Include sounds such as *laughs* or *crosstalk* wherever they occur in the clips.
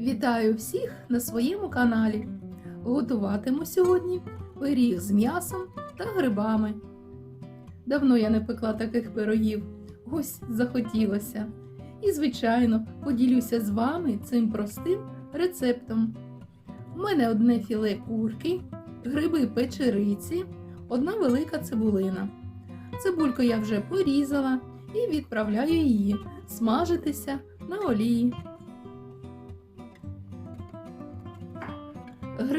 Вітаю всіх на своєму каналі. Готуватиму сьогодні пиріг з м'ясом та грибами. Давно я не пекла таких пирогів, ось захотілося. І, звичайно, поділюся з вами цим простим рецептом. У мене одне філе курки, гриби печериці, одна велика цибулина. Цибульку я вже порізала і відправляю її смажитися на олії.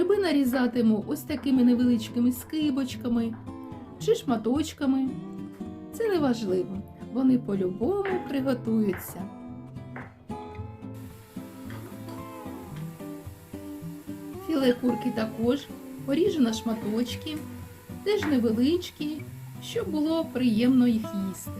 Гриби нарізатиму ось такими невеличкими скибочками чи шматочками. Це не важливо, вони по-любому приготуються. Філе курки також поріжу на шматочки, теж невеличкі, щоб було приємно їх їсти.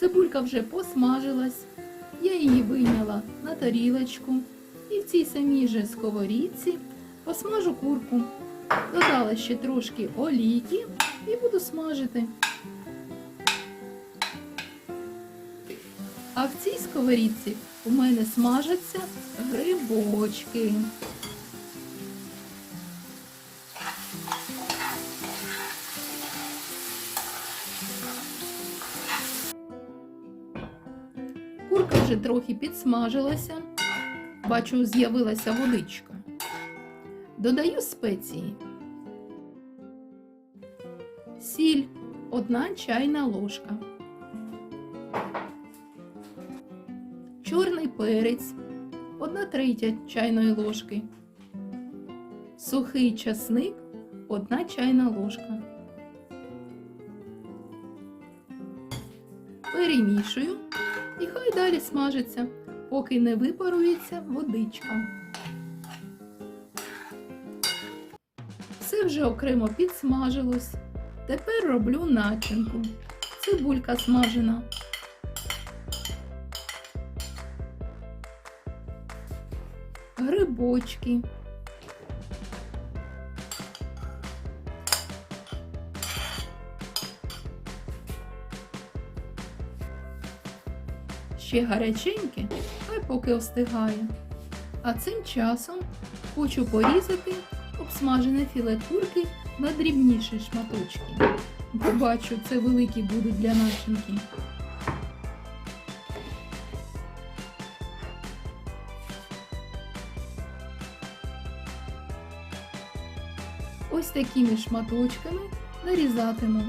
Цибулька вже посмажилась, я її вийняла на тарілочку і в цій самій же сковорідці посмажу курку. Додала ще трошки олійки і буду смажити. А в цій сковорідці у мене смажаться грибочки. Курка вже трохи підсмажилася. Бачу, з'явилася водичка. Додаю спеції. Сіль одна чайна ложка. Чорний перець одна третя чайної ложки. Сухий часник одна чайна ложка. Перемішую і хай далі смажиться, поки не випарується водичка. Все вже окремо підсмажилось. Тепер роблю начинку. Цибулька смажена. Грибочки. Ще гаряченьке, хай поки остигає. А цим часом хочу порізати обсмажене філе курки на дрібніші шматочки. Бо бачу, це великі будуть для начинки. Ось такими шматочками нарізатиму.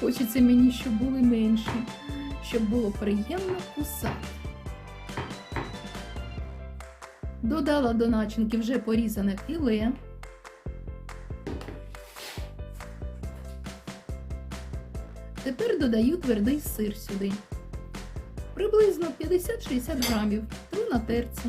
Хочеться мені, щоб були менші, щоб було приємно кусати. Додала до начинки вже порізане філе. Тепер додаю твердий сир сюди. Приблизно 50-60 грамів тру на терці.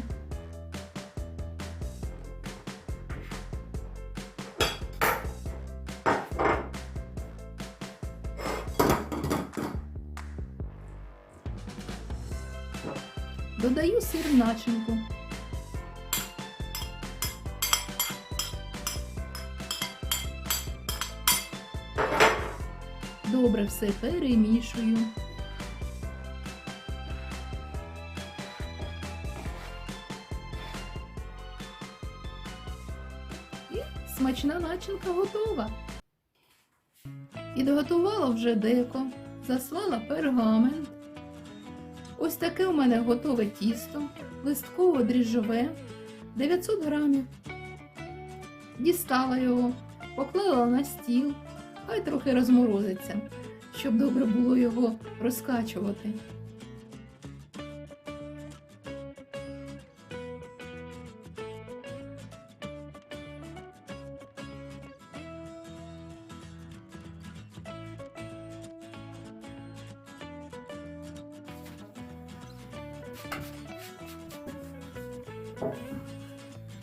Додаю сир в начинку. Добре все перемішую. І смачна начинка готова. Підготувала вже деко, заслала пергамент. Таке у мене готове тісто, листково дріжджове, 900 грамів. Дістала його, поклала на стіл, хай трохи розморозиться, щоб добре було його розкачувати.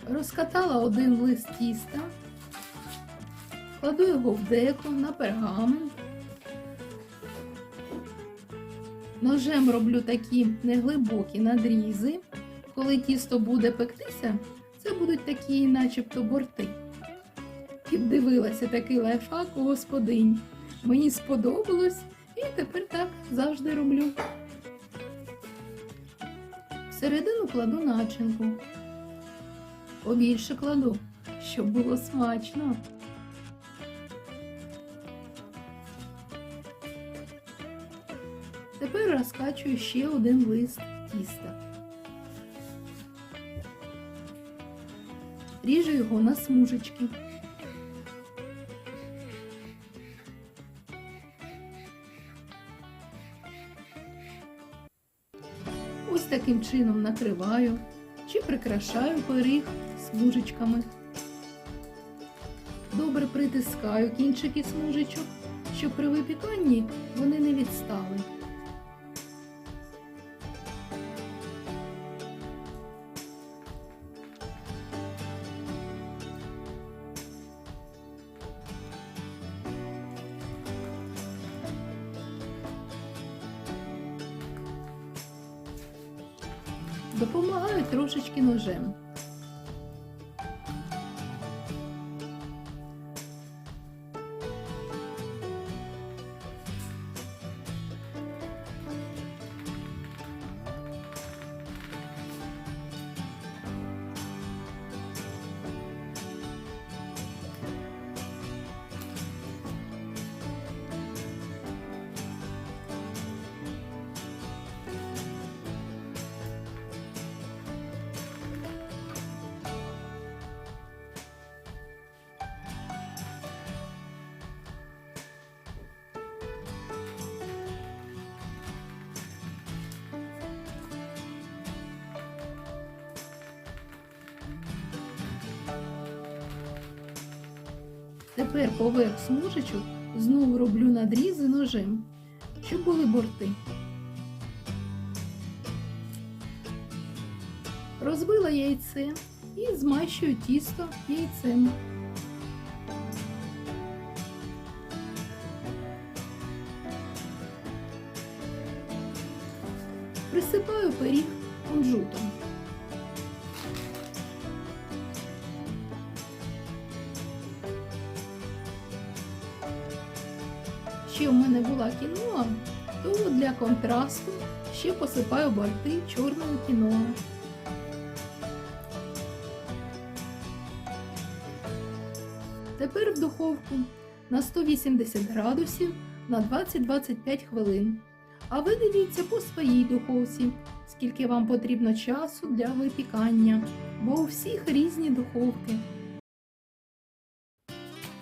Розкатала один лист тіста, кладу його в деко на пергамент, Ножем роблю такі неглибокі надрізи. Коли тісто буде пектися, це будуть такі, начебто, борти. Піддивилася такий лайфхак у господинь. Мені сподобалось і тепер так завжди роблю. Всередину кладу начинку. Побільше кладу, щоб було смачно. Тепер розкачую ще один лист тіста. Ріжу його на смужечки. Таким чином накриваю чи прикрашаю пиріг смужечками. Добре притискаю кінчики смужечок, щоб при випіканні вони не відстали. Допомагаю трошечки ножем. Тепер поверх смужечок знову роблю надрізи ножем, щоб були борти. Розбила яйце і змащую тісто яйцем. Присипаю пиріг кунжутом. Була кіноа, то для контрасту ще посипаю борти чорною кіноа. Тепер в духовку на 180 градусів на 20-25 хвилин. А ви дивіться по своїй духовці, скільки вам потрібно часу для випікання, бо у всіх різні духовки.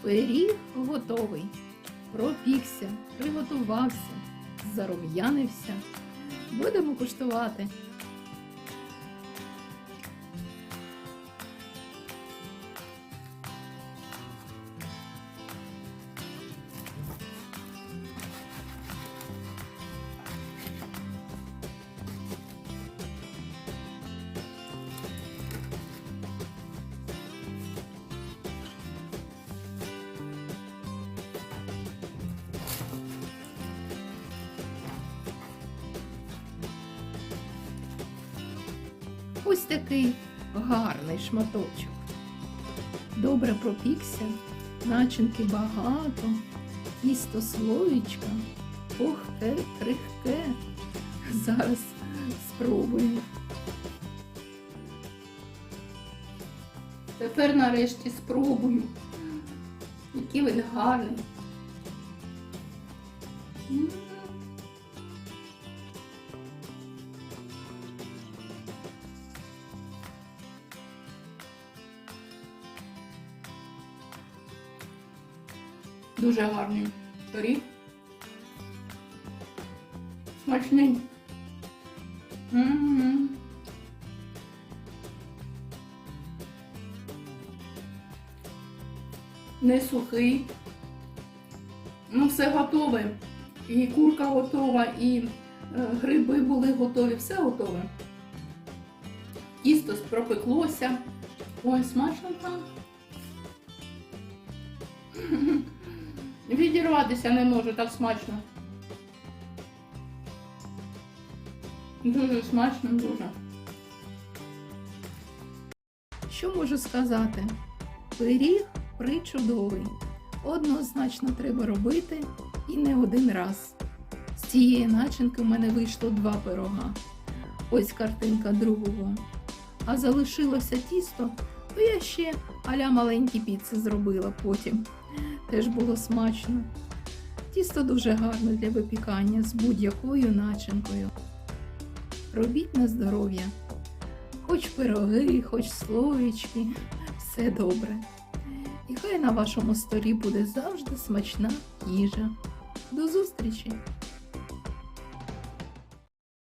Пиріг готовий. Пропікся, приготувався, зарум'янився. Будемо куштувати. Ось такий гарний шматочок. Добре пропікся, начинки багато, тісто слоєчка, пухке, крихке. Зараз спробую. Тепер нарешті спробую. Який він гарний. Дуже гарний пиріг. Смачний. М-м-м. Не сухий. Ну, все готове. І курка готова, і е, гриби були готові, все готове. Тісто пропеклося. Ой, смачно там. *laughs* Відірватися не можу, так смачно. Дуже смачно, дуже. Що можу сказати? Пиріг причудовий. Однозначно треба робити і не один раз. З цієї начинки в мене вийшло два пирога. Ось картинка другого. А залишилося тісто, то я ще аля маленькі піци зробила потім. Теж було смачно. Тісто дуже гарне для випікання з будь-якою начинкою. Робіть на здоров'я. Хоч пироги, хоч слоєчки, все добре. І хай на вашому столі буде завжди смачна їжа. До зустрічі!